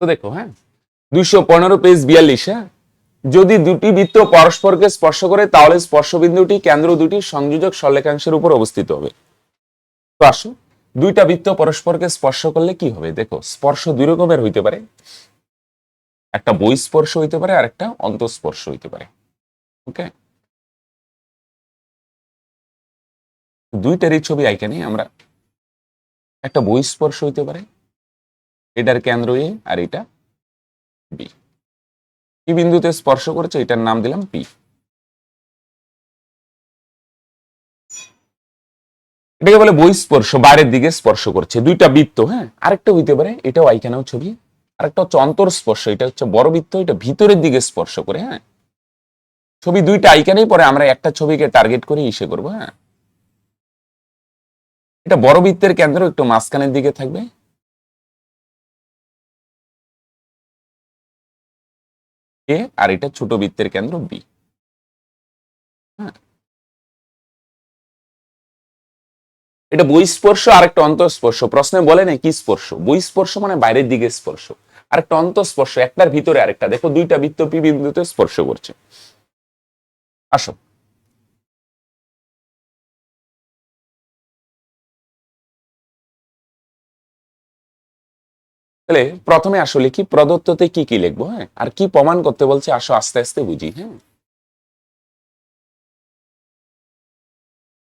তো দেখো হ্যাঁ? দুইশো পনেরো পেজ বিয়াল্লিশ হ্যাঁ? যদি দুটি বৃত্ত পরস্পরকে স্পর্শ করে, তাহলে স্পর্শ বিন্দুটি কেন্দ্র দুটি সংযোজক সরলেখাংশের উপর অবস্থিত হবে। তো আসো, দুইটা বৃত্ত পরস্পরকে স্পর্শ করলে কি হবে? দেখো, স্পর্শ দুই রকমের হইতে পারে। একটা বহিঃস্পর্শ হইতে পারে, আর একটা অন্তঃস্পর্শ হইতে পারে। ওকে? দুইটারই ছবি আইকানে আমরা একটা বহিঃস্পর্শ হইতে পারে এটার কেন্দ্র এ আর এটা বি কি বিন্দুতে স্পর্শ করেছে? এটার নাম দিলাম পি এটাকে বলে বহিঃস্পর্শ বাইরের দিকে স্পর্শ করছে। দুইটা বৃত্ত হ্যাঁ? আরেকটা হইতে পারে, এটাও আইখানেও ছবি। আরেকটা হচ্ছে অন্তর্স্পর্শ, এটা হচ্ছে বড় বৃত্ত, এটা ভিতরের দিকে স্পর্শ করে হ্যাঁ? ছবি দুইটা আইকানেই পরে আমরা একটা ছবিকে টার্গেট করে ইসে করব হ্যাঁ? এটা বড় বৃত্তের কেন্দ্র, একটু মাঝখানের দিকে থাকবে। আর এটা ছোট বৃত্তের কেন্দ্র বি। এটা বহিস্পর্শ আর একটা অন্তঃস্পর্শ। প্রশ্নে বলে না কি স্পর্শ? বহিস্পর্শ মানে বাইরের দিকে স্পর্শ। আর একটা অন্তঃস্পর্শ, একটার ভিতরে আরেকটা। দেখো দুইটা বৃত্ত পি বিন্দুতে স্পর্শ করছে। আসো। তাহলে প্রথমে আসলে কি? প্রদত্ততে কি কি লিখব? হ্যাঁ? আর কি প্রমাণ করতে বলছে? আসো আস্তে আস্তে বুঝি হ্যাঁ?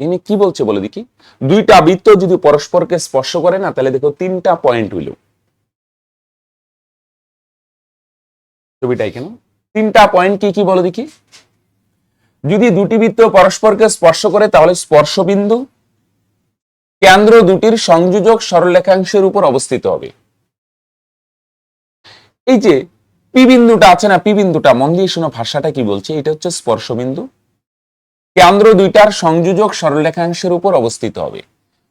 ইনি কি বলছে বলে দেখি? দুইটা বৃত্ত যদি পরস্পরকে স্পর্শ করে না, তাহলে দেখো তিনটা পয়েন্ট হইল। ছবিটাই কেন তিনটা পয়েন্ট কি কি বলো দেখি? যদি দুটি বৃত্ত পরস্পরকে স্পর্শ করে, তাহলে স্পর্শবিন্দু কেন্দ্র দুটির সংযোজক সরলরেখাংশের উপর অবস্থিত হবে। এই যে পি বিন্দুটা আছে না, পি বিন্দুটা মন দিয়ে শোনো ভাষাটা কি বলছে? এটা হচ্ছে স্পর্শ বিন্দু কেন্দ্র দুইটার সংযোজক সরলরেখাংশের উপর অবস্থিত হবে।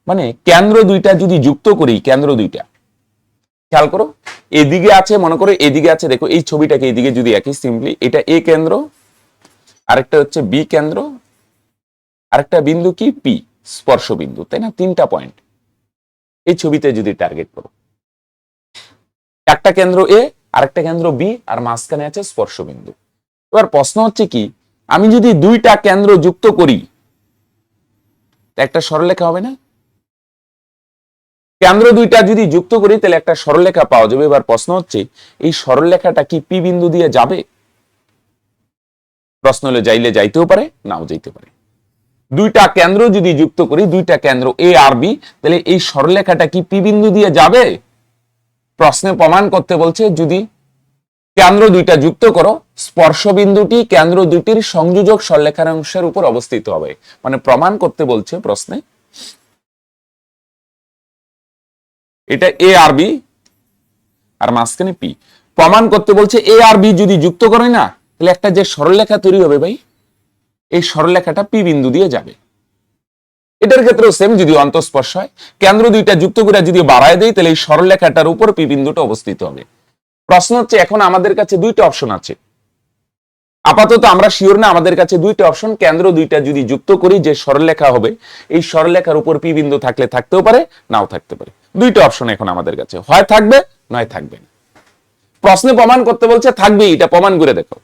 মানে কেন্দ্র দুইটা যদি যুক্ত করি, কেন্দ্র দুইটা, খেয়াল করো, এদিকে আছে, মনে করো এদিকে আছে, দেখো এই ছবিটাকে এদিকে যদি একই সিম্পলি এটা এ কেন্দ্র, আরেকটা হচ্ছে বি কেন্দ্র, আরেকটা বিন্দু কি? পি স্পর্শ বিন্দু তাই না? তিনটা পয়েন্ট এই ছবিতে যদি টার্গেট করো। একটা কেন্দ্র এ আরেকটা কেন্দ্র বি আর মাঝখানে আছে স্পর্শ বিন্দু এবার প্রশ্ন হচ্ছে কি, আমি যদি দুইটা কেন্দ্র যুক্ত করি একটা সরলরেখা হবে না? কেন্দ্র দুইটা যদি যুক্ত করি, তাহলে একটা সরলরেখা পাওয়া যাবে। এবার প্রশ্ন হচ্ছে, এই সরলরেখাটা কি পি বিন্দু দিয়ে যাবে? প্রশ্ন হলে, যাইলে যাইতেও পারে, নাও যাইতে পারে। দুইটা কেন্দ্র যদি যুক্ত করি, দুইটা কেন্দ্র এ আর বি তাহলে এই সরলরেখাটা কি পি বিন্দু দিয়ে যাবে? প্রশ্নে প্রমাণ করতে বলছে যদি কেন্দ্র দুইটা যুক্ত করো স্পর্শ বিন্দুটি কেন্দ্র দুটির সংযোজক সরলেখার অংশের উপর অবস্থিত হবে। মানে প্রমাণ করতে বলছে প্রশ্নে, এটা এ আর বি আর মাঝখানে পি প্রমাণ করতে বলছে এ আর বি যদি যুক্ত করে না, তাহলে একটা যে সরলরেখা তৈরি হবে ভাই, এই সরলরেখাটা পি বিন্দু দিয়ে যাবে। এটার ক্ষেত্রেও সেম যদি অন্তঃস্পর্শ হয়। কেন্দ্র দুইটা যুক্ত করে যদি বাড়ায় দেয় তাহলে এই সরলরেখাটার উপর পি বিন্দুটা অবস্থিত হবে। প্রশ্ন হচ্ছে, এখন আমাদের কাছে দুইটা অপশন আছে। আপাতত আমরা শিওর না, আমাদের কাছে দুইটা অপশন কেন্দ্র দুইটা যদি যুক্ত করি যে সরলরেখা হবে, এই সরলরেখার উপর পি বিন্দু থাকলে থাকতেও পারে, নাও থাকতে পারে। দুইটা অপশন এখন আমাদের কাছে, হয় থাকবে, নয় থাকবে না। প্রশ্নে প্রমাণ করতে বলছে থাকবে এটা প্রমাণ করে দেখো।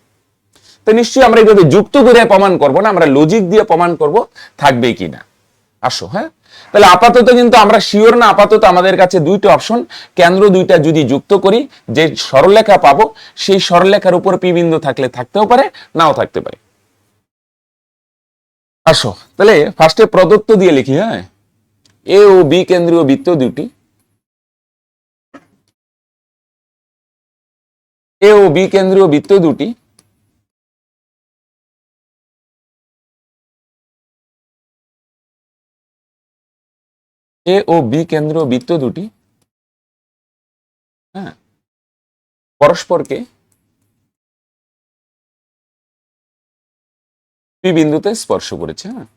তো নিশ্চয়ই আমরা এইভাবে যুক্ত করে প্রমাণ করব না, আমরা লজিক দিয়ে প্রমাণ করব, থাকবে কি না। আসো হ্যাঁ? তাহলে আপাতত কিন্তু আমরা শিওর না, আপাতত আমাদের কাছে দুইটা অপশন কেন্দ্র দুইটা যদি যুক্ত করি, যে সরলরেখা পাবো, সেই সরলরেখার উপর পি বিন্দু থাকলে থাকতেও পারে, নাও থাকতে পারে। আসো, তাহলে ফার্স্টে প্রদত্ত দিয়ে লিখি হ্যাঁ? এ ও বি কেন্দ্রীয় বৃত্ত দুটি এ ও বি কেন্দ্রীয় বৃত্ত দুটি এ ও বি কেন্দ্রীয় বৃত্ত দুটি হ্যাঁ পরস্পরকে পি বিন্দুতে স্পর্শ করেছে হ্যাঁ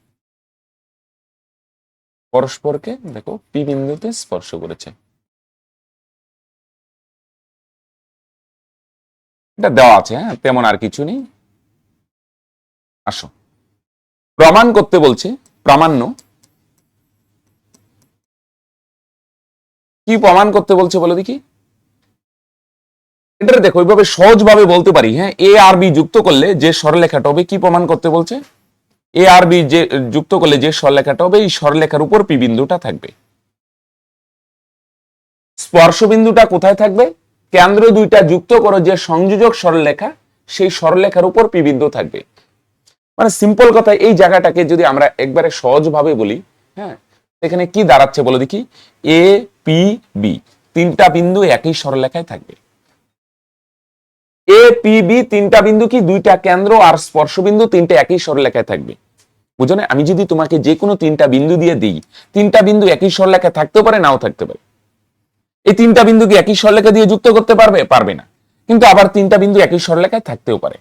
পরস্পরকে, দেখো পি বিন্দুতে স্পর্শ করেছে। এটা দেওয়া আছে হ্যাঁ তেমন আর কিছু নেই। আসো। প্রমাণ করতে বলছে, প্রামাণ্য কি প্রমাণ করতে বলছে বলো দেখি? এটা দেখো ওইভাবে সহজভাবে বলতে পারি হ্যাঁ? এ আর বি যুক্ত করলে যে সরলেখাটা হবে, কি প্রমাণ করতে বলছে? এ আর বি যে, যুক্ত করলে যে সরলেখাটা হবে, এই সরলেখার উপর পি বিন্দুটা থাকবে। স্পর্শ বিন্দুটা কোথায় থাকবে? কেন্দ্র দুইটা যুক্ত করো যে সংযোজক সরলরেখা সেই সরলরেখার উপর পি বিন্দু থাকবে। মানে সিম্পল কথা, এই জায়গাটাকে যদি আমরা একবারে সহজভাবে বলি হ্যাঁ? এখানে কি দাঁড়াচ্ছে বলো দেখি? এ পি বি তিনটা বিন্দু একই সরলরেখায় থাকবে। এ পি বি তিনটা বিন্দু কি দুইটা কেন্দ্র আর স্পর্শ বিন্দু তিনটা একই সরলরেখায় থাকবে? বুঝো না? আমি যদি তোমাকে যে কোনো তিনটা বিন্দু দিয়ে দিই, তিনটা বিন্দু একই সরলরেখায় থাকতেও পারে, নাও থাকতে পারে। এই তিনটা বিন্দু কি একই সরলরেখা দিয়ে যুক্ত করতে পারবে? পারবে না। কিন্তু আবার তিনটা বিন্দু একই সরলরেখায় থাকতেও পারে।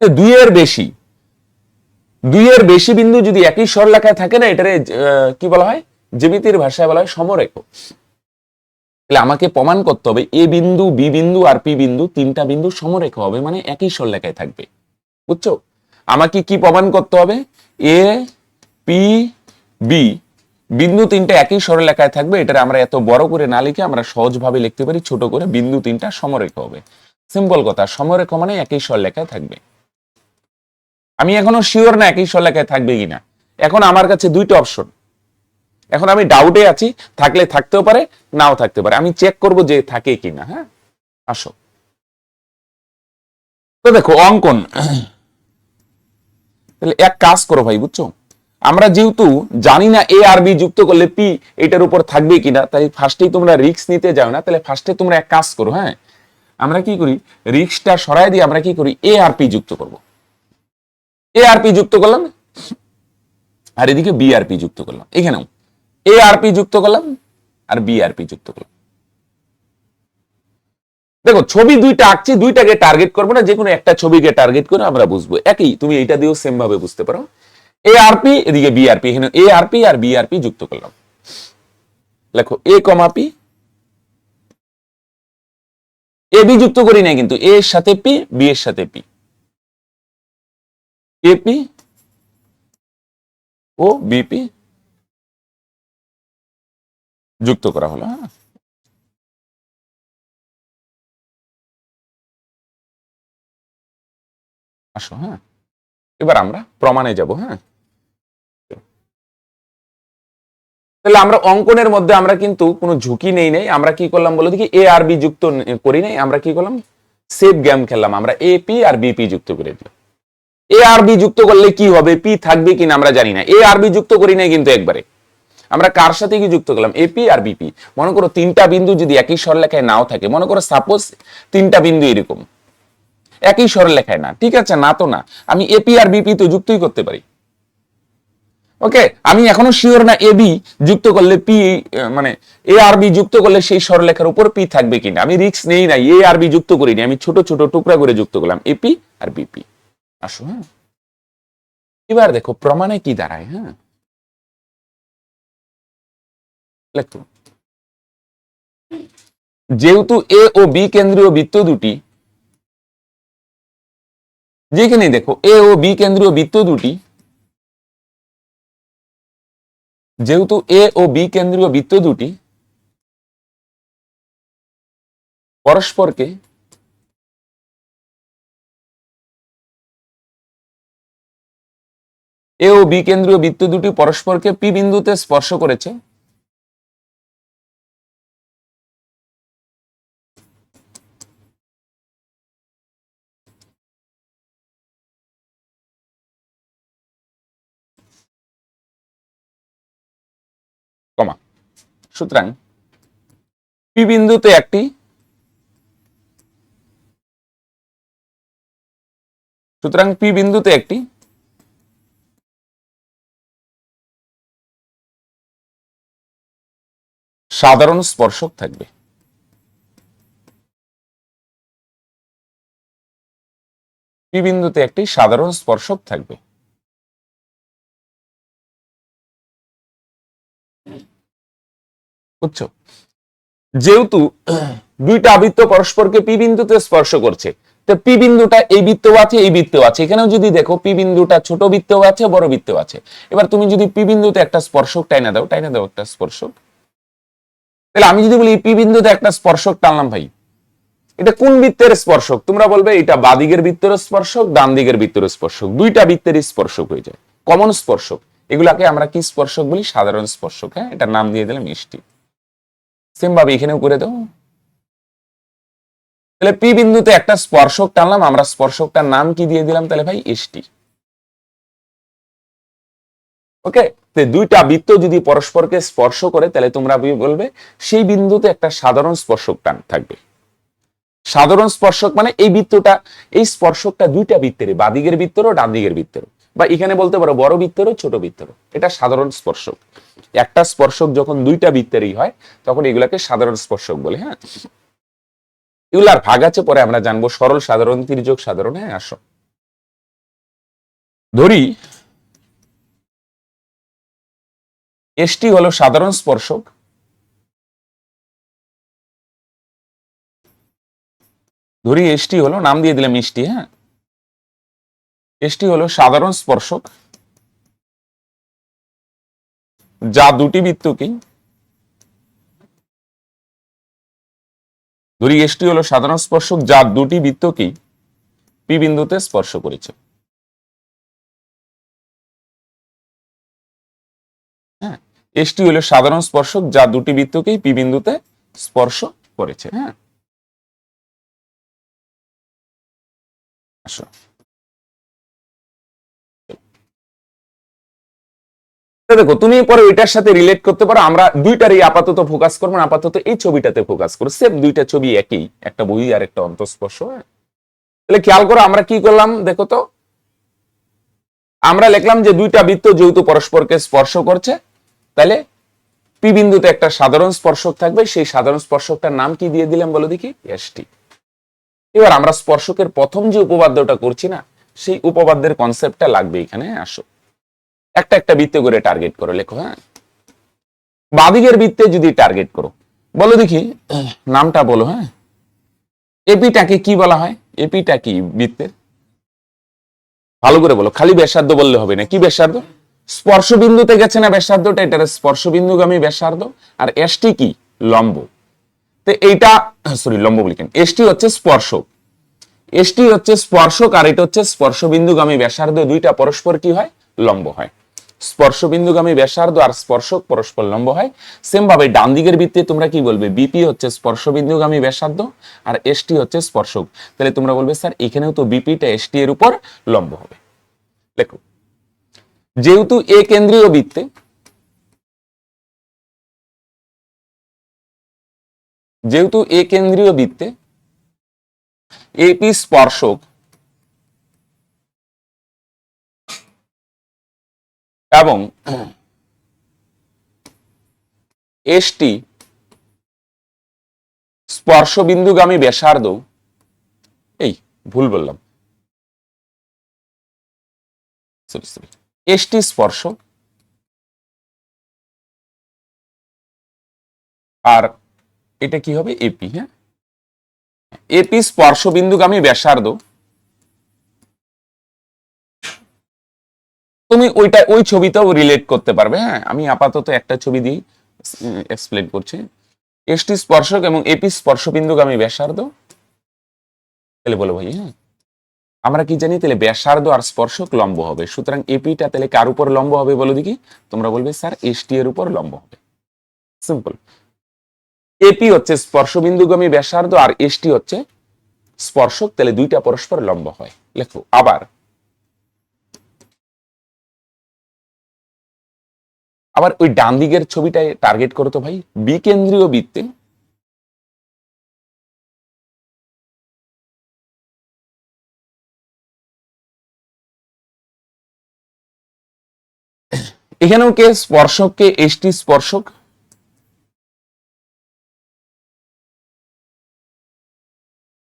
দুইয়ের বেশি। দুইয়ের বেশি বিন্দু যদি একই সরলরেখায় থাকে না, এটারে কি বলা হয়? জ্যামিতির ভাষায় বলা হয় সমরেখ। তাহলে আমাকে প্রমাণ করতে হবে, এ বিন্দু, বি বিন্দু আর পি বিন্দু, তিনটা বিন্দু সমরেখ হবে মানে একই সরলরেখায় থাকবে। বুঝছ? আমাকে কি প্রমাণ করতে হবে? এ, পি, বি বিন্দু তিনটা একই সরলরেখায় থাকবে এটা আমরা এত বড় করে না লিখে আমরা সহজভাবে লিখতে পারি, ছোট করে বিন্দু তিনটা সমরেখ হবে। সিম্পল কথা, সমরেখ মানে একই সরলরেখায় থাকবে। আমি এখনও শিওর না একই সরলরেখায় থাকবে কিনা। এখন আমার কাছে দুইটা অপশন এখন আমি ডাউটে আছি, থাকলে থাকতেও পারে, নাও থাকতে পারে। আমি চেক করব যে থাকে কিনা হ্যাঁ? আসো। তো দেখো, অঙ্কন। তাহলে এক কাজ করো ভাই, বুঝছ? আমরা যেহেতু জানি না এ আর বি যুক্ত করলে পি এটার উপর থাকবে কিনা, তাই ফার্স্টেই তোমরা রিক্স নিতে যাও না। তাহলে ফার্স্টে তোমরা এক কাজ করো হ্যাঁ? আমরা কি করি? রিক্সটা সরাই দিয়ে আমরা কি করি? এ আর পি যুক্ত করব। এ আর পি যুক্ত করলাম। আর এদিকে বি আর পি যুক্ত করলাম। এখানেও এ আর পি যুক্ত করলাম আর বি আর পি যুক্ত করলাম। দেখো, ছবি দুইটা আঁকছি, দুইটাকে টার্গেট করব না যে কোনো একটা ছবিকে টার্গেট করে আমরা বুঝব। একই, তুমি এইটা দিয়েও সেম ভাবে বুঝতে পারো। এ আর পি এদিকে বি আর পি এখানে এ আর পি আর বি আর পি যুক্ত করলাম। লেখো এ কমা পি এ বি যুক্ত করি নাই কিন্তু এ এর সাথে পি বি এর সাথে পি এ পি ও বিপি যুক্ত করা হলো। হ্যাঁ। আসো হ্যাঁ। এবার আমরা প্রমাণে যাব হ্যাঁ। তাহলে আমরা অঙ্কনের মধ্যে আমরা কিন্তু কোনো ঝুঁকি নেই নেই। আমরা কি করলাম বলে দেখি? এ আর বি যুক্ত করি নাই আমরা কি করলাম? সেভ গেম খেললাম। আমরা এ পি আর বিপি যুক্ত করে দিলাম। এ আর বি যুক্ত করলে কি হবে? পি থাকবে কিনা আমরা জানি না। এ আর বি যুক্ত করি নাই কিন্তু একবারে। আমরা কার সাথে কি যুক্ত করলাম? এপি আর বিপি মনে করো তিনটা বিন্দু যদি একই সরলেখায় নাও থাকে, মনে করো সাপোজ তিনটা বিন্দু এরকম। একই সরলেখায় না। ঠিক আছে, না তো না। আমি এপি আর বিপি তো যুক্তই করতে পারি। ওকে আমি এখনও শিওর না এবি যুক্ত করলে পি মানে এ আর বি যুক্ত করলে সেই সরলেখার উপর পি থাকবে কিনা। আমি রিক্স নেই না এ আর বি যুক্ত করিনি। আমি ছোট ছোট টুকরা করে যুক্ত করলাম। এপি আর বিপি আসো হ্যাঁ। এবার দেখো, প্রমাণে কি দাঁড়ায় হ্যাঁ? লেখো। যেহেতু এ ও বি কেন্দ্রীয় বৃত্ত দুটি, যেখানে দেখো, এ ও বি কেন্দ্রীয় বৃত্ত দুটি, যেহেতু এ ও বি কেন্দ্রীয় বৃত্ত দুটি, পরস্পরকে এ ও বি কেন্দ্রীয় বৃত্ত দুটি পরস্পরকে পি বিন্দুতে স্পর্শ করেছে। কমা। সুতরাং পি বিন্দুতে একটি, সুতরাং পি বিন্দুতে একটি সাধারণ স্পর্শক থাকবে। পি বিন্দুতে একটি সাধারণ স্পর্শক থাকবে। বুঝছ? যেহেতু দুইটা আবৃত্ত পরস্পরকে পি বিন্দুতে স্পর্শ করছে, তো পি বিন্দুটা এই বৃত্ত আছে, এই বৃত্ত আছে। এখানেও যদি দেখো, পি বিন্দুটা ছোট বৃত্ত আছে, বড় বৃত্ত আছে। এবার তুমি যদি পি বিন্দুতে একটা স্পর্শক টাইনা দাও টাইনা দাও একটা স্পর্শক। তাহলে আমি যদি বলি পি বিন্দুতে একটা স্পর্শক টানলাম ভাই, এটা কোন বৃত্তের স্পর্শক? তোমরা বলবে এটা বাদিকের বৃত্তের স্পর্শক, ডান দিকের বৃত্তের স্পর্শক। দুইটা বৃত্তের স্পর্শক হয়ে যায়। কমন স্পর্শক। এগুলাকে আমরা কি স্পর্শক বলি? সাধারণ স্পর্শক হ্যাঁ? এটা নাম দিয়ে দিলাম মিষ্টি। সেম ভাবে এখানেও করে দাও। তাহলে পি বিন্দুতে একটা স্পর্শক টানলাম, আমরা স্পর্শকটার নাম কি দিয়ে দিলাম তাহলে ভাই? ST okay? দুইটা বৃত্ত যদি পরস্পরকে স্পর্শ করে, তাহলে তোমরা বলবে, সেই বিন্দুতে একটা সাধারণ স্পর্শক টান থাকবে। সাধারণ স্পর্শক মানে এই বৃত্তটা, এই স্পর্শকটা দুইটা বৃত্তের বাদিকের বৃত্তেরও, ডান দিকের বৃত্তেরও। বা এখানে বলতে পারো বড় বৃত্তেরও, ছোট বৃত্তেরও। এটা সাধারণ স্পর্শক। একটা স্পর্শক যখন দুইটা বৃত্তেরই হয়, তখন এগুলাকে সাধারণ স্পর্শক বলে হ্যাঁ? এগুলার ভাগ আছে, পরে আমরা জানব। সরল সাধারণ তির্যক সাধারণ হ্যাঁ আসো। ধরি এসটি হলো সাধারণ স্পর্শক। ধরি এসটি হলো, নাম দিয়ে দিলাম মিষ্টি হ্যাঁ? এসটি হলো সাধারণ স্পর্শক। যা দুটি বৃত্তকেই। ধরি এসটি হলো সাধারণ স্পর্শক, যা দুটি বৃত্তকেই পি বিন্দুতে স্পর্শ করেছে। এসটি হলো সাধারণ স্পর্শক যা দুটি বৃত্তকেই পি বিন্দুতে স্পর্শ করেছে। হ্যাঁ। আসো। দেখো তুমি পরে ওইটার সাথে রিলেট করতে পারো। আমরা দুইটারই আপাতত ফোকাস করব না আপাতত এই ছবিটাতে ফোকাস করো সেম দুইটা ছবি একই একটা বই আর একটা অন্তঃস্পর্শ হ্যাঁ? তাহলে খেয়াল করো আমরা কি করলাম দেখো তো? আমরা লিখলাম যে দুইটা বৃত্ত যেহেতু পরস্পরকে স্পর্শ করছে। তাহলে পি বিন্দুতে একটা সাধারণ স্পর্শক থাকবে, সেই সাধারণ স্পর্শকটার নাম কি দিয়ে দিলাম বলো দেখি? এসটি এবার আমরা স্পর্শকের প্রথম যে উপপাদ্যটা করছি না, সেই উপপাদ্যের কনসেপ্টটা লাগবে এখানে, আসো। একটা একটা বৃত্তে করে টার্গেট করো, লেখো হ্যাঁ? বাদিকের বৃত্তে যদি টার্গেট করো, বলো দেখি, নামটা বলো হ্যাঁ? এপিটাকে কি বলা হয়? এপিটা কি বৃত্তের? ভালো করে বলো, খালি ব্যাসার্ধ বললে হবে না, কি ব্যাসার্ধ? স্পর্শ বিন্দুতে গেছে না ব্যাসার্ধটা এটার স্পর্শ বিন্দুগামী ব্যাসার্ধ। আর এসটি কি? লম্ব। তো এইটা, সরি, লম্ব বলি কেন? এসটি হচ্ছে স্পর্শক। এসটি হচ্ছে স্পর্শক আর এটা হচ্ছে স্পর্শ বিন্দুগামী ব্যাসার্ধ। দুইটা পরস্পর কি হয়? লম্ব হয়। স্পর্শ বিন্দুগামী ব্যাসার্ধ আর স্পর্শক পরস্পর লম্ব হয়। সেম ভাবে ডান দিকের বৃত্তে তোমরা কি বলবে? বিপি হচ্ছে স্পর্শ বিন্দুগামী ব্যাসার্ধ আর এসটি হচ্ছে স্পর্শক। তাহলে তোমরা বলবে, স্যার, এখানেও তো বিপিটা এসটি এর উপর লম্ব হবে। দেখো যেহেতু এ কেন্দ্রীয় বৃত্তে, যেহেতু এ কেন্দ্রীয় বৃত্তে এপি স্পর্শক, এবং এসটি স্পর্শবিন্দুগামী ব্যাসার্ধ, এই ভুল বললাম। সরি সরি এসটি স্পর্শ। আর এটা কি হবে? এপি হ্যাঁ? এপি স্পর্শবিন্দুগামী ব্যাসার্ধ। তুমি ওইটা, ওই ছবিটাও রিলেট করতে পারবে হ্যাঁ? আমি আপাতত একটা ছবি দিয়ে এক্সপ্লেন করছি। এসটি স্পর্শক এবং এপি স্পর্শবিন্দুগামী ব্যাসার্ধ। তাহলে বলো ভাই হ্যাঁ? আমরা কি জানি, তাহলে ব্যাসার্ধ আর স্পর্শক লম্ব হবে। সুতরাং এপিটা তাহলে কার উপর লম্ব হবে বলো দেখি? তোমরা বলবে, স্যার এসটি এর উপর লম্ব হবে। সিম্পল এপি হচ্ছে স্পর্শবিন্দুগামী ব্যাসার্ধ আর এসটি হচ্ছে স্পর্শক, তাহলে দুইটা পরস্পর লম্ব হয়। লেখো, আবার। আবার ওই ডান দিকের ছবিটায় টার্গেট করো তো ভাই। বিকেন্দ্রীয় বৃত্তে এখানেও কে স্পর্শক, কে এসটি স্পর্শক?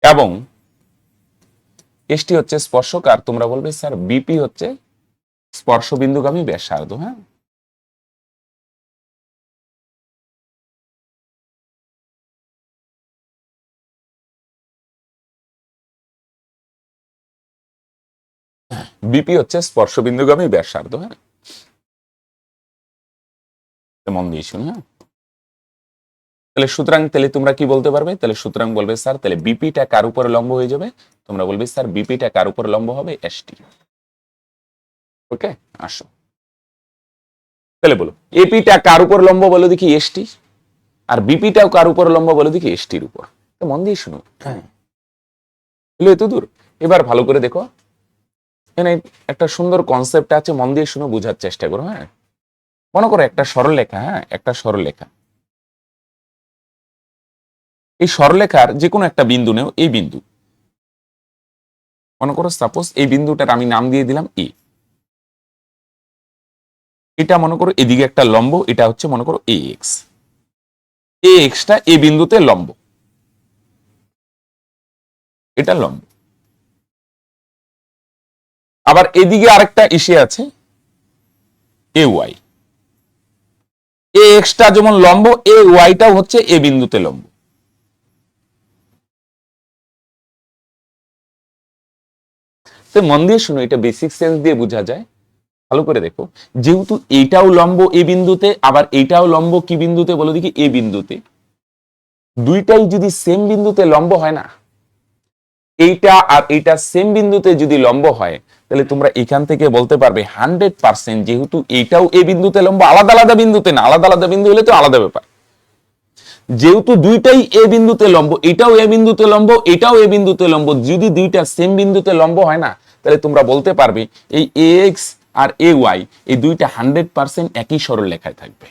এবং এসটি হচ্ছে স্পর্শক, আর তোমরা বলবে, স্যার, বিপি হচ্ছে স্পর্শবিন্দুগামী ব্যাসার্ধ হ্যাঁ? বিপি হচ্ছে স্পর্শবিন্দুগামী ব্যাসার্ধ হ্যাঁ? মন দিয়ে শুনি হ্যাঁ। তাহলে সুতরাং তাহলে তোমরা কি বলতে পারবে? তাহলে সুতরাং বলবে স্যার তাহলে বিপিটা কার উপরে লম্ব হয়ে যাবে? তোমরা বলবে স্যার বিপিটা কার উপরে লম্ব হবে? ST okay? আসো। তাহলে বলো এপিটা কার উপর লম্ব বলো দেখি এসটি আর বিপিটাও কার উপর লম্ব বলো দেখি এস এসটির উপর? মন দিয়ে শুনো। হ্যাঁ। এত দূর? এবার ভালো করে দেখো। এখানে একটা সুন্দর কনসেপ্ট আছে মন দিয়ে শুনো বোঝার চেষ্টা করো হ্যাঁ। মনে করো একটা সরলরেখা হ্যাঁ? একটা সরলরেখা এই সরলরেখার যে কোনো একটা বিন্দু নেও, এই বিন্দু। মনে করো সাপোজ এই বিন্দুটার আমি নাম দিয়ে দিলাম এ এটা মনে করো এদিকে একটা লম্ব, এটা হচ্ছে মনে করো এ এক্স এ এক্সটা এ বিন্দুতে লম্ব। এটা লম্ব। আবার এদিকে আরেকটা ইসে আছে এ ওয়াই এ এক্সটা যেমন লম্ব, এ ওয়াইটাও হচ্ছে এ বিন্দুতে লম্ব। মন দিয়ে শুনো, এটা বেসিক সেন্স দিয়ে বোঝা যায়। ভালো করে দেখো, যেহেতু এইটাও লম্ব এ বিন্দুতে, আবার এইটাও লম্ব কি বিন্দুতে বলো দেখি, এ বিন্দুতে। দুইটাই যদি সেম বিন্দুতে লম্ব হয় না, এইটা আর এইটা সেম বিন্দুতে যদি লম্ব হয় তাহলে তোমরা এখান থেকে বলতে পারবে হান্ড্রেড পার্সেন্ট যেহেতু এইটাও এ বিন্দুতে লম্ব, আলাদা আলাদা বিন্দুতে না, আলাদা আলাদা বিন্দু হলে তো আলাদা ব্যাপার। যেহেতু দুইটাই এ বিন্দুতে লম্ব, এটাও এ বিন্দুতে লম্ব, এটাও এ বিন্দুতে লম্ব, যদি দুইটা সেম বিন্দুতে লম্ব হয় না, তাহলে তোমরা বলতে পারবে এই এ এক্স আর এ ওয়াই এই দুইটা হান্ড্রেড পার্সেন্ট একই সরল লেখায় থাকবে।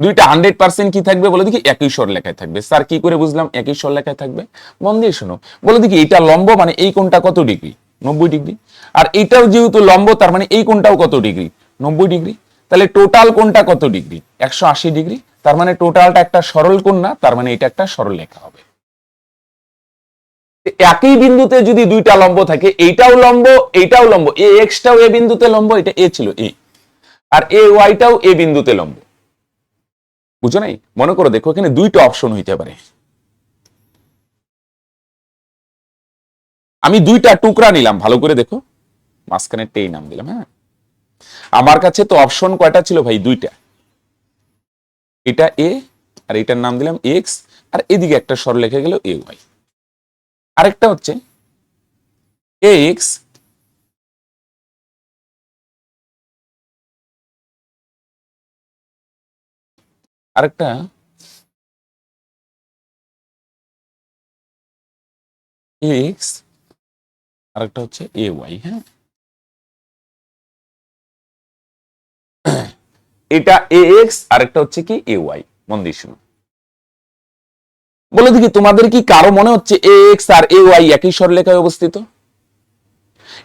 দুইটা হান্ড্রেড পার্সেন্ট কি থাকবে বলে দেখি, একই স্বর লেখায় থাকবে। স্যার কি করে বুঝলাম, একই স্বর লেখায় থাকবে? মন দিয়ে শোনো। বলে দেখি এটা লম্ব মানে এই কোণটা কত ডিগ্রি নব্বই ডিগ্রি। আর এইটাও যেহেতু লম্ব, তার মানে এই কোণটাও কত ডিগ্রি? নব্বই ডিগ্রি। তাহলে টোটাল কোণটা কত ডিগ্রি? একশো আশি ডিগ্রি। তার মানে টোটালটা একটা সরল কোণ না, তার মানে এটা একটা সরল লেখা হবে। একই বিন্দুতে যদি দুইটা লম্ব থাকে, এইটাও লম্ব এইটাও লম্ব। এ এক্সটাও এ বিন্দুতে লম্ব, এটা এ ছিল এ। আর এ ওয়াইটাও এ বিন্দুতে লম্ব। বুঝো নাই? মনে করো, দেখো এখানে দুইটা অপশন হইতে পারে। আমি দুইটা টুকরা নিলাম, ভালো করে দেখো। মাঝখানে টেই নাম দিলাম হ্যাঁ। আমার কাছে তো অপশন কয়টা ছিল ভাই? দুইটা। এটা এ আর এটার নাম দিলাম এক্স আর এদিকে একটা স্বর লেখা গেল এ ওয়াই আরেকটা হচ্ছে এ এক্স আরেকটা এক্স আরেকটা হচ্ছে এ ওয়াই হ্যাঁ? এটা এ এক্স আরেকটা হচ্ছে কি এ ওয়াই মন দিয়ে শুনো। বলে দেখি, তোমাদের কি কারও মনে হচ্ছে এ এক্স আর এ ওয়াই একই সরলেখায় অবস্থিত?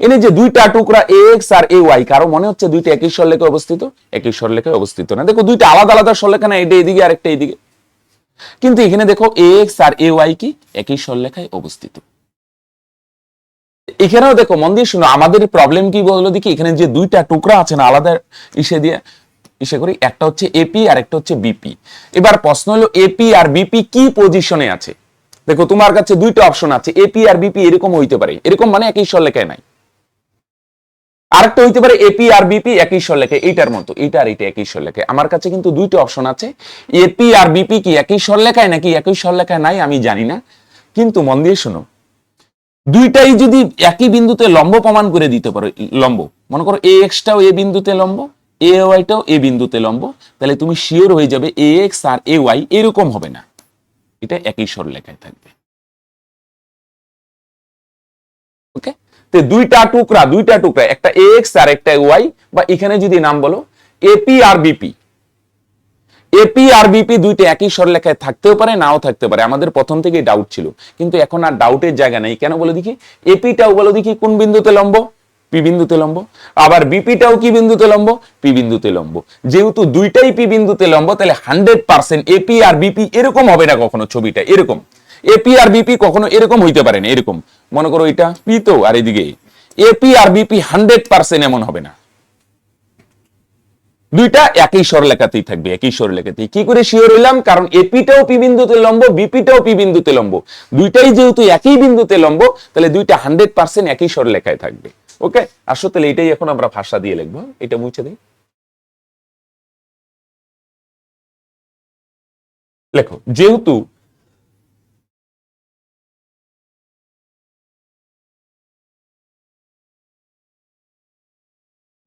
এনে যে দুইটা টুকরা এ এক্স আর এ ওয়াই কারও মনে হচ্ছে দুইটা একই সরলেখায় অবস্থিত? একই সরলেখায় অবস্থিত না। দেখো, দুইটা আলাদা আলাদা সরলেখা না, এটা এদিকে আর একটা এদিকে। কিন্তু এখানে দেখো এ এক্স আর এ ওয়াই কি একই সরলেখায় অবস্থিত। এখানেও দেখো, মন দিয়ে শুনো, আমাদের প্রবলেম কি বলল দেখি, এখানে যে দুইটা টুকরা আছে না, আলাদা ইসে দিয়ে ইসে করি, একটা হচ্ছে এপি আর একটা হচ্ছে বিপি এবার প্রশ্ন হলো এপি আর বিপি কি পজিশনে আছে? দেখো, তোমার কাছে দুইটা অপশন আছে এপি আর বিপি এরকম হইতে পারে, এরকম মানে একই সরলেখায় নাই। আরেকটা হইতে পারে এপি আর বিপি একই সরলেখায় এইটার মতো, এইটা আর এইটা একই সরলেখায় আমার কাছে কিন্তু দুইটা অপশন আছে এপি আর বিপি কি একই সরলেখায় নাকি একই সরলেখায় নাই, আমি জানি না। কিন্তু মন দিয়ে শোনো দুইটাই যদি একই বিন্দুতে লম্ব প্রমাণ করে দিতে পারো, লম্ব। মনে করো এ এক্সটাও এ বিন্দুতে লম্ব এ ওয়াইটাও এ বিন্দুতে লম্ব, তাহলে তুমি শিওর হয়ে যাবে এ এক্স আর এ ওয়াই এরকম হবে না। এটা একই সরলেখায় থাকবে। ওকে তো দুইটা টুকরা দুইটা টুকরা, একটা এ এক্স আর একটা ওয়াই বা এখানে যদি নাম বলো এপি আর বিপি এপি আর বিপি দুইটা একই সরলেখায় থাকতেও পারে, নাও থাকতে পারে। আমাদের প্রথম থেকেই ডাউট ছিল। কিন্তু এখন আর ডাউটের জায়গা নেই। কেন বলে দেখি? এপিটাও বলো দেখি কোন বিন্দুতে লম্ব? পি বিন্দুতে লম্ব। আবার বিপিটাও কি বিন্দুতে লম্ব? পি বিন্দুতে লম্ব। যেহেতু দুইটাই পি বিন্দুতে লম্ব, তাহলে হান্ড্রেড পার্সেন্ট এপি আর বিপি এরকম হবে না কখনো ছবিটা। এরকম। এপি আর বিপি কখনো এরকম হইতে পারে না। এরকম। মনে করো এটা পি তো আর এদিকে এপি আর বিপি হান্ড্রেড পার্সেন্ট এমন হবে না। দুইটা একই স্বরলেখাতেই থাকবে, একই স্বরলেখাতেই কি করে শিওর হইলাম? কারণ এপিটাও পি বিন্দুতে লম্ব বিপিটাও পি বিন্দুতে লম্ব। দুইটাই যেহেতু একই বিন্দুতে লম্ব, তাহলে দুইটা হান্ড্রেড পার্সেন্ট একই স্বরলেখায় থাকবে। ওকে আসলে তাহলে এটাই এখন আমরা ভাষা দিয়ে লিখব। এটা মুছে দিই। লেখো, যেহেতু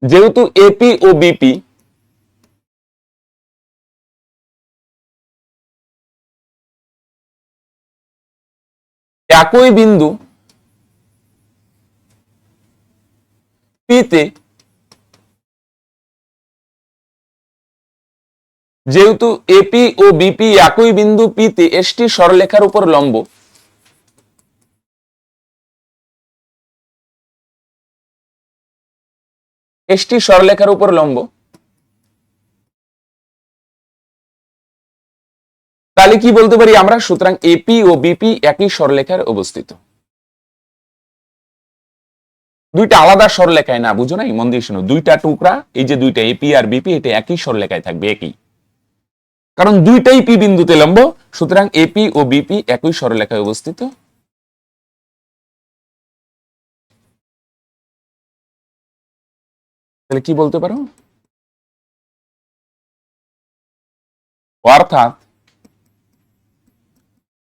যেহেতু এপি ও বিপি একই বিন্দু পিতে যেহেতু এপি ও বিপি একই বিন্দু পিতে এসটি সরলরেখার উপর লম্ব। এসটি সরলরেখার উপর লম্ব। তাহলে কি বলতে পারি আমরা? সুতরাং এপি ও বিপি একই সরলরেখায় অবস্থিত। দুইটা আলাদা সরলরেখায় না, বুঝো নাই? মন দিয়ে শোনো। দুইটা টুকরা, এই যে দুইটা এপি আর বিপি এটা একই সরলরেখায় থাকবে, একই। কারণ দুইটাই পি বিন্দুতে লম্ব, সুতরাং এপি ও বিপি একই সরলরেখায় অবস্থিত। তাহলে কি বলতে পারো? অর্থাৎ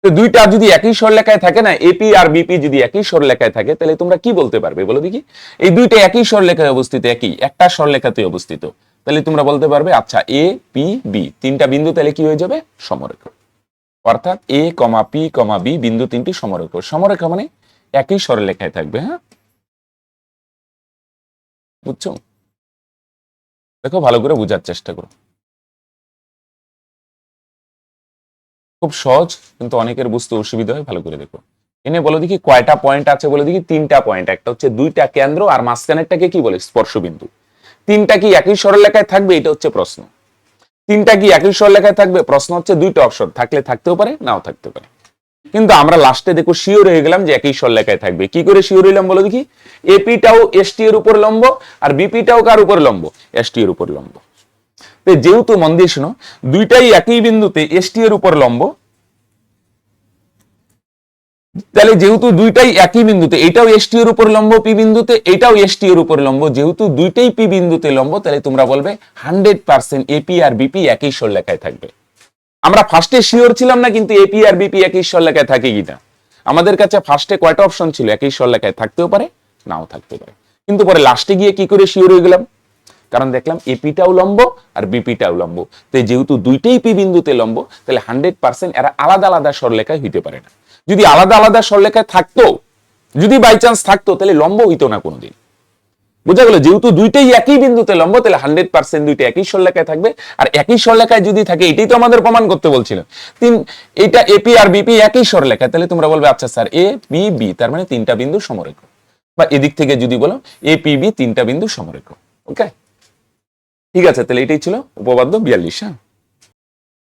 দুইটা যদি একই সরলেখায় থাকে না এপি আর বিপি যদি একই সরলেখায় থাকে, তাহলে তোমরা কি বলতে পারবে বলো দেখি? এই দুইটা একই সরলেখায় অবস্থিত, একই। একটা সরলেখাতে অবস্থিত। তাহলে তোমরা বলতে পারবে আচ্ছা এ পি বি তিনটা বিন্দু তাহলে কি হয়ে যাবে? সমরেখ। অর্থাৎ এ কমা পি কমা বি বিন্দু তিনটি সমরেখ। সমরেখা মানে একই সরলেখায় থাকবে হ্যাঁ? বুঝছ? দেখো, ভালো করে বোঝার চেষ্টা করো। খুব সহজ, কিন্তু অনেকের বুঝতে অসুবিধা হয়, ভালো করে দেখো। এনে বলো দেখি কয়টা পয়েন্ট আছে, বলে দেখি তিনটা পয়েন্ট একটা হচ্ছে দুইটা কেন্দ্র, আর মাঝখানেরটাকে কি বলে? স্পর্শবিন্দু। তিনটা কি একই সরলরেখায় থাকবে? এটা হচ্ছে প্রশ্ন। তিনটা কি একই সরলরেখায় থাকবে? প্রশ্ন হচ্ছে দুইটা অপশন, থাকলে থাকতেও পারে, নাও থাকতে পারে। কিন্তু আমরা লাস্টে দেখো শিওর হয়ে গেলাম যে একই সরলরেখায় থাকবে। কি করে শিওর হইলাম বলো দেখি? এপিটাও এসটি এর উপর লম্ব, আর বিপিটাও কার উপর লম্ব? এসটি এর উপর লম্ব। তো যেহেতু মন দিয়ে শোনো দুইটাই একই বিন্দুতে এসটি এর উপর লম্ব। তাহলে যেহেতু দুইটাই একই বিন্দুতে, এটাও এসটি এর উপর লম্ব পি বিন্দুতে এটাও এসটি এর উপর লম্ব। যেহেতু দুইটাই পি বিন্দুতে লম্ব, তাহলে তোমরা বলবে হান্ড্রেড পার্সেন্ট এপি আর বিপি একই সরলেখায় থাকবে। আমরা ফার্স্টে শিওর ছিলাম না, কিন্তু এপি আর বিপি একই সরলেখায় থাকে কিনা? আমাদের কাছে ফার্স্টে কয়টা অপশন ছিল? একই সরলেখায় থাকতেও পারে, নাও থাকতে পারে। কিন্তু পরে লাস্টে গিয়ে কি করে শিওর হয়ে গেলাম? কারণ দেখলাম এপিটাও লম্ব আর বিপিটাও লম্ব। তো যেহেতু দুইটাই পি বিন্দুতে লম্ব, তাহলে হান্ড্রেড পার্সেন্ট এরা আলাদা আলাদা সরলেখায় হইতে পারে না। যদি আলাদা আলাদা সরলেখায় থাকতো, যদি বাই চান্স থাকতো, তাহলে লম্ব হইতো না কোনোদিন। বোঝা গেল, যেহেতু দুইটাই একই বিন্দুতে লম্ব, তাহলে হান্ড্রেড পার্সেন্ট দুইটা একই সরলেখায় থাকবে। আর একই সরলেখায় যদি থাকে, এটাই তো আমাদের প্রমাণ করতে বলছিল তিন, এটা এপি আর বিপি একই সরলেখায় তাহলে তোমরা বলবে আচ্ছা স্যার এ বি বি তার মানে তিনটা বিন্দু সমরেখ। বা এদিক থেকে যদি বলো এ পি বি তিনটা বিন্দু সমরেখ। ওকে ঠিক আছে তাহলে এটাই ছিল উপপাদ্য বিয়াল্লিশ হ্যাঁ?